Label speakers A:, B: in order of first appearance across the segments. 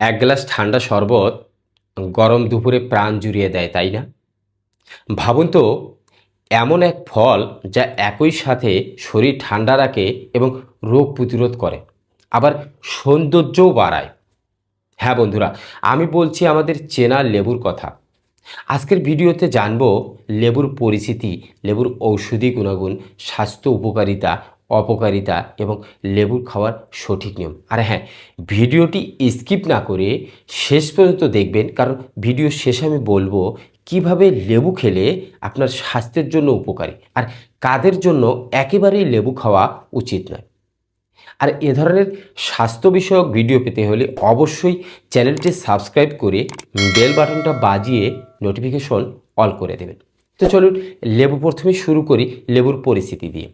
A: এক গ্লাস ঠান্ডা শরবত গরম দুপুরে প্রাণ জুড়িয়ে দেয়, তাই না? ভাবুন তো, এমন এক ফল যা একই সাথে শরীর ঠান্ডা রাখে এবং রোগ প্রতিরোধ করে, আবার সৌন্দর্যও বাড়ায়। হ্যাঁ বন্ধুরা, আমি বলছি আমাদের চেনা লেবুর কথা। আজকের ভিডিওতে জানব লেবুর পরিচিতি, লেবুর ঔষধি গুণাগুণ, স্বাস্থ্য উপকারিতা অপকারিতা এবং লেবুর খাওয়ার সঠিক নিয়ম। আর হ্যাঁ ভিডিওটি স্কিপ না করে শেষ পর্যন্ত দেখবেন, কারণ ভিডিও শেষে আমি বলব কীভাবে লেবু খেলে আপনার স্বাস্থ্যের জন্য উপকারী আর কাদের জন্য একেবারেই লেবু খাওয়া উচিত নয়। আর এ ধরনের স্বাস্থ্য বিষয়ক ভিডিও পেতে হলে অবশ্যই চ্যানেলটি সাবস্ক্রাইব করে বেল বাটনটা বাজিয়ে নোটিফিকেশন অল করে দেবেন। তো চলুন, লেবু প্রথমে শুরু করি লেবুর পরিস্থিতি দিয়ে।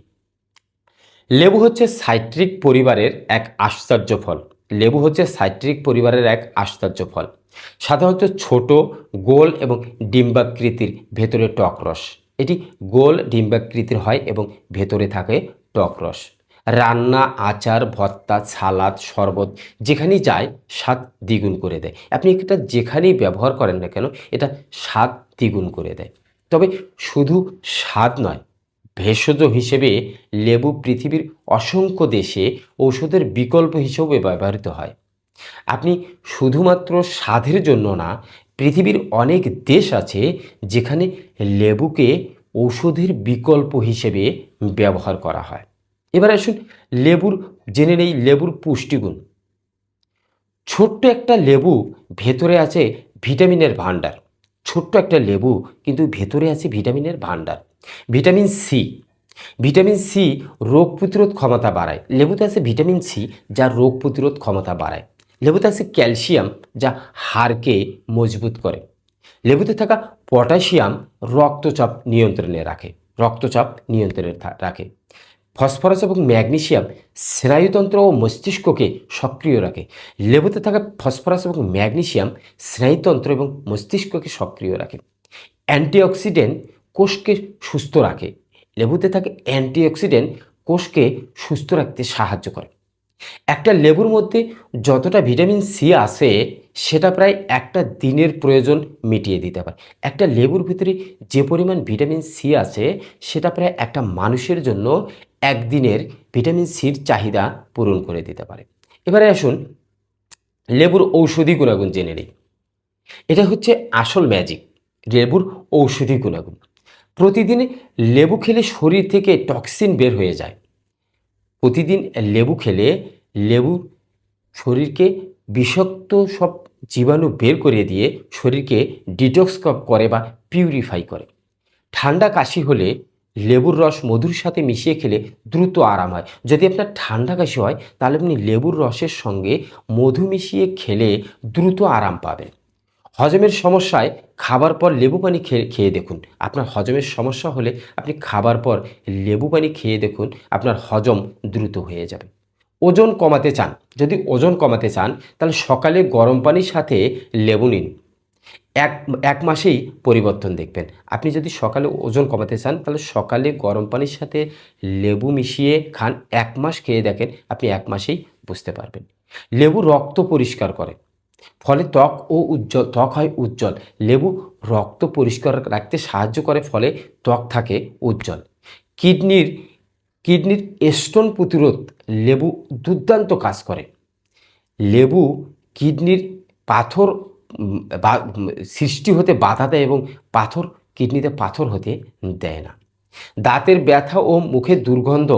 A: লেবু হচ্ছে সাইট্রিক পরিবারের এক আশ্চর্য ফল। লেবু হচ্ছে সাইট্রিক পরিবারের এক আশ্চর্য ফল। সাধারণত ছোট, গোল এবং ডিম্বাকৃতির ভেতরে টক রস। এটি গোল ডিম্বাকৃতির হয় এবং ভেতরে থাকে টক রস। রান্না, আচার ভত্তা সালাদ, শরবত যেখানেই যায়, স্বাদ দ্বিগুণ করে দেয়। আপনি এটা যেখানেই ব্যবহার করেন না কেন, এটা স্বাদ দ্বিগুণ করে দেয়। তবে শুধু স্বাদ নয় ভেষজ হিসেবে লেবু পৃথিবীর অসংখ্য দেশে ঔষধের বিকল্প হিসেবে ব্যবহৃত হয়। আপনি শুধুমাত্র স্বাদের জন্য না, পৃথিবীর অনেক দেশ আছে যেখানে লেবুকে ঔষধের বিকল্প হিসেবে ব্যবহার করা হয়। এবার আসুন লেবুর, জেনে নেই লেবুর পুষ্টিগুণ। ছোট্ট একটা লেবু ভেতরে আছে ভিটামিনের ভাণ্ডার। ছোট্ট একটা লেবু কিন্তু ভেতরে আছে ভিটামিনের ভাণ্ডার। Vitamin C. ভিটামিন সি রোগ প্রতিরোধ ক্ষমতা বাড়ায়। লেবুতে আছে ভিটামিন সি, যা রোগ প্রতিরোধ ক্ষমতা বাড়ায়। লেবুতে আছে ক্যালসিয়াম, যা হাড়কে মজবুত করে। লেবুতে থাকা পটাশিয়াম রক্তচাপ নিয়ন্ত্রণে রাখে। রক্তচাপ নিয়ন্ত্রণে রাখে। ফসফরাস এবং ম্যাগনেসিয়াম স্নায়ুতন্ত্র ও মস্তিষ্ককে সক্রিয় রাখে। লেবুতে থাকা ফসফরাস এবং ম্যাগনেসিয়াম স্নায়ুতন্ত্র এবং মস্তিষ্ককে সক্রিয় রাখে। অ্যান্টিঅক্সিডেন্ট কোষকে সুস্থ রাখে। লেবুতে থাকে অ্যান্টিঅক্সিডেন্ট কোষকে সুস্থ রাখতে সাহায্য করে। একটা লেবুর মধ্যে যতটা ভিটামিন সি আছে, সেটা প্রায় একটা দিনের প্রয়োজন মিটিয়ে দিতে পারে। একটা লেবুর ভিতরে যে পরিমাণ ভিটামিন সি আছে, সেটা প্রায় একটা মানুষের জন্য একদিনের ভিটামিন সির চাহিদা পূরণ করে দিতে পারে। এবারে আসুন লেবুর ঔষধি গুণাগুণ জেনে নিই। এটা হচ্ছে আসল ম্যাজিক লেবুর ঔষধি গুণাগুণ। প্রতিদিনে লেবু খেলে শরীর থেকে টক্সিন বের হয়ে যায়। প্রতিদিন লেবু খেলে লেবু শরীরকে বিষাক্ত সব জীবাণু বের করে দিয়ে শরীরকে ডিটক্স করে বা পিউরিফাই করে। ঠান্ডা কাশি হলে লেবুর রস মধুর সাথে মিশিয়ে খেলে দ্রুত আরাম হয়। যদি আপনার ঠান্ডা কাশি হয়, তাহলে আপনি লেবুর রসের সঙ্গে মধু মিশিয়ে খেলে দ্রুত আরাম পাবেন। হজমের সমস্যায় খাবার পর লেবু পানি খেয়ে খেয়ে দেখুন। আপনার হজমের সমস্যা হলে আপনি খাবার পর লেবু পানি খেয়ে দেখুন, আপনার হজম দ্রুত হয়ে যাবে। ওজন কমাতে চান, যদি ওজন কমাতে চান, তাহলে সকালে গরম পানির সাথে লেবু নিন। এক এক মাসেই পরিবর্তন দেখবেন। আপনি যদি সকালে ওজন কমাতে চান, তাহলে সকালে গরম পানির সাথে লেবু মিশিয়ে খান। এক মাস খেয়ে দেখেন, আপনি এক মাসেই বুঝতে পারবেন। লেবু রক্ত পরিষ্কার করে। ফলে ত্বক ও উজ্জ্বল, ত্বক হয় উজ্জ্বল। লেবু রক্ত পরিষ্কার রাখতে সাহায্য করে, ফলে ত্বক থাকে উজ্জ্বল। কিডনির কিডনির স্টোন প্রতিরোধ লেবু দুর্দান্ত কাজ করে। লেবু কিডনির পাথর সৃষ্টি হতে বাধা দেয় এবং পাথর কিডনিতে পাথর হতে দেয় না। দাঁতের ব্যথা ও মুখের দুর্গন্ধ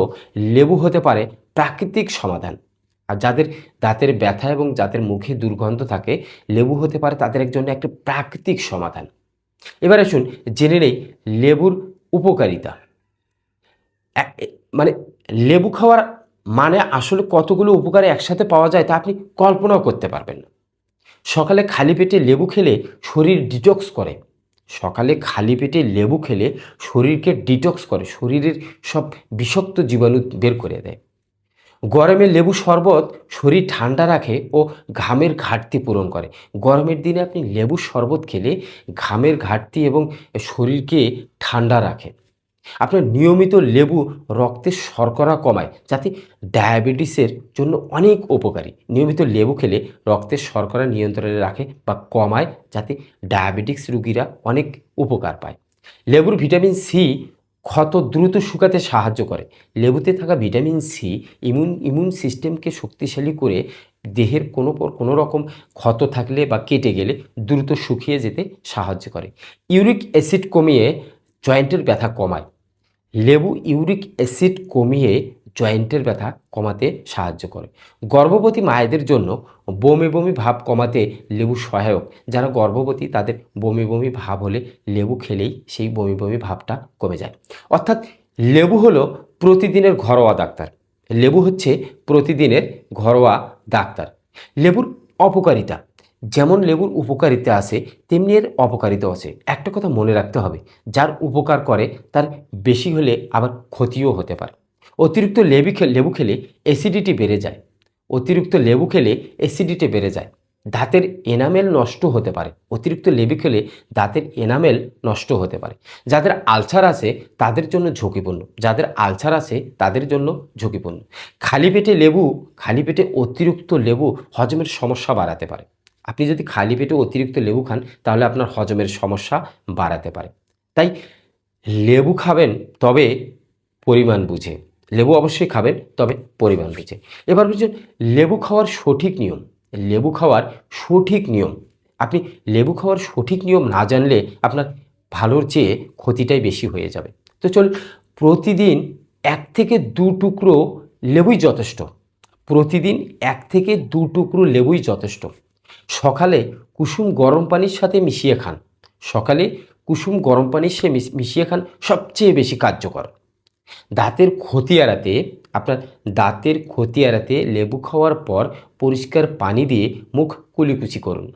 A: লেবু হতে পারে প্রাকৃতিক সমাধান। আর যাদের দাঁতের ব্যথা এবং যাদের মুখে দুর্গন্ধ থাকে, লেবু হতে পারে তাদের জন্য একটা প্রাকৃতিক সমাধান। এবার আসুন, জেনে নেই লেবুর উপকারিতা। মানে লেবু খাওয়ার মানে আসলে কতগুলো উপকার একসাথে পাওয়া যায় তা আপনি কল্পনাও করতে পারবেন না। সকালে খালি পেটে লেবু খেলে শরীর ডিটক্স করে। সকালে খালি পেটে লেবু খেলে শরীরকে ডিটক্স করে, শরীরের সব বিষাক্ত জীবাণু বের করে দেয়। গরমে লেবু শরবত শরীর ঠান্ডা রাখে ও ঘামের ঘাটতি পূরণ করে। গরমের দিনে আপনি লেবু শরবত খেলে ঘামের ঘাটতি এবং শরীরকে ঠান্ডা রাখে। আপনার নিয়মিত লেবু রক্তের শর্করা কমায়, যাতে ডায়াবেটিসের জন্য অনেক উপকারী। নিয়মিত লেবু খেলে রক্তের শর্করা নিয়ন্ত্রণে রাখে বা কমায়, যাতে ডায়াবেটিক্স রুগীরা অনেক উপকার পায়। লেবুর ভিটামিন সি ক্ষত দ্রুত শুকাতে সাহায্য করে। লেবুতে থাকা ভিটামিন সি ইমিউন ইমিউন সিস্টেমকে শক্তিশালী করে দেহের কোনো পর কোনো রকম ক্ষত থাকলে বা কেটে গেলে দ্রুত শুকিয়ে যেতে সাহায্য করে। ইউরিক অ্যাসিড কমিয়ে জয়েন্টের ব্যথা কমায়। লেবু ইউরিক অ্যাসিড কমিয়ে জয়েন্টের ব্যথা কমাতে সাহায্য করে। গর্ভবতী মায়েদের জন্য বমি বমি ভাব কমাতে লেবু সহায়ক। যারা গর্ভবতী, তাদের বমি বমি ভাব হলে লেবু খেলেই সেই বমি বমি ভাবটা কমে যায়। অর্থাৎ লেবু হলো প্রতিদিনের ঘরোয়া ডাক্তার। লেবু হচ্ছে প্রতিদিনের ঘরোয়া ডাক্তার। লেবুর অপকারিতা। যেমন লেবুর উপকারিতা আছে, তেমনি এর অপকারিতা আছে। একটা কথা মনে রাখতে হবে, যার উপকার করে তার বেশি হলে আবার ক্ষতিও হতে পারে। অতিরিক্ত লেবু লেবু খেলে অ্যাসিডিটি বেড়ে যায়। অতিরিক্ত লেবু খেলে অ্যাসিডিটি বেড়ে যায়। দাঁতের এনামেল নষ্ট হতে পারে। অতিরিক্ত লেবু খেলে দাঁতের এনামেল নষ্ট হতে পারে। যাদের আলসার আছে, তাদের জন্য ঝুঁকিপূর্ণ। যাদের আলসার আছে, তাদের জন্য ঝুঁকিপূর্ণ। খালি পেটে লেবু, খালি পেটে অতিরিক্ত লেবু হজমের সমস্যা বাড়াতে পারে। আপনি যদি খালি পেটে অতিরিক্ত লেবু খান, তাহলে আপনার হজমের সমস্যা বাড়াতে পারে। তাই লেবু খাবেন, তবে পরিমাণ বুঝে। লেবু অবশ্যই খাবেন, তবে পরিমাণ বুঝে এবার বুঝুন লেবু খাওয়ার সঠিক নিয়ম, লেবু খাওয়ার সঠিক নিয়ম। আপনি লেবু খাওয়ার সঠিক নিয়ম না জানলে আপনার ভালোর চেয়ে ক্ষতিটাই বেশি হয়ে যাবে। তো চল প্রতিদিন এক থেকে দু টুকরো লেবুই যথেষ্ট। প্রতিদিন এক থেকে দু টুকরো লেবুই যথেষ্ট। সকালে কুসুম গরম পানির সাথে মিশিয়ে খান। সকালে কুসুম গরম পানির মিশ- মিশিয়ে খান সবচেয়ে বেশি কার্যকর। দাঁতের ক্ষতি এড়াতে আপনার দাঁতের ক্ষতি এড়াতে লেবু খাওয়ার পর পরিষ্কার পানি দিয়ে মুখ কুলিকুচি করুন।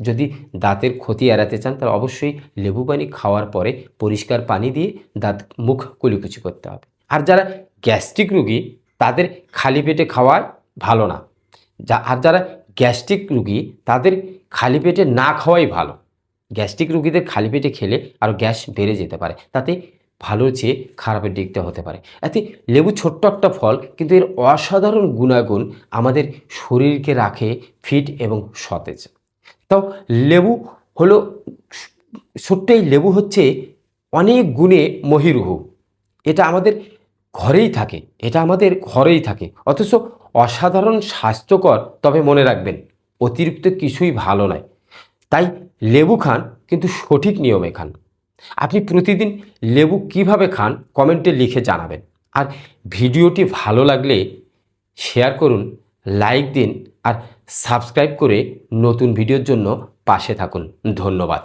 A: যদি দাঁতের ক্ষতি এড়াতে চান, তাহলে অবশ্যই লেবু পানি খাওয়ার পরে পরিষ্কার পানি দিয়ে দাঁত মুখ কুলিকুচি করতে হবে। আর যারা গ্যাস্ট্রিক রুগী, তাদের খালি পেটে খাওয়া ভালো না। যা, আর যারা গ্যাস্ট্রিক রুগী, তাদের খালি পেটে না খাওয়াই ভালো। গ্যাস্ট্রিক রুগীদের খালি পেটে খেলে আরও গ্যাস বেড়ে যেতে পারে। তাতে ভালোর চেয়ে খারাপের দিকটা হতে পারে। এতে লেবু ছোট্ট একটা ফল, কিন্তু এর অসাধারণ গুণাগুণ আমাদের শরীরকে রাখে ফিট এবং সতেজ। তাও লেবু হলো, ছোট্ট এই লেবু হচ্ছে অনেক গুণে মহিরুহু। এটা আমাদের ঘরেই থাকে, এটা আমাদের ঘরেই থাকে। অথচ অসাধারণ স্বাস্থ্যকর, তবে মনে রাখবেন, অতিরিক্ত কিছুই ভালো নয়। তাই লেবু খান, কিন্তু সঠিক নিয়মে খান। আপনি প্রতিদিন লেবু কীভাবে খান কমেন্টে লিখে জানাবেন। আর ভিডিওটি ভালো লাগলে শেয়ার করুন, লাইক দিন আর সাবস্ক্রাইব করে নতুন ভিডিওর জন্য পাশে থাকুন। ধন্যবাদ।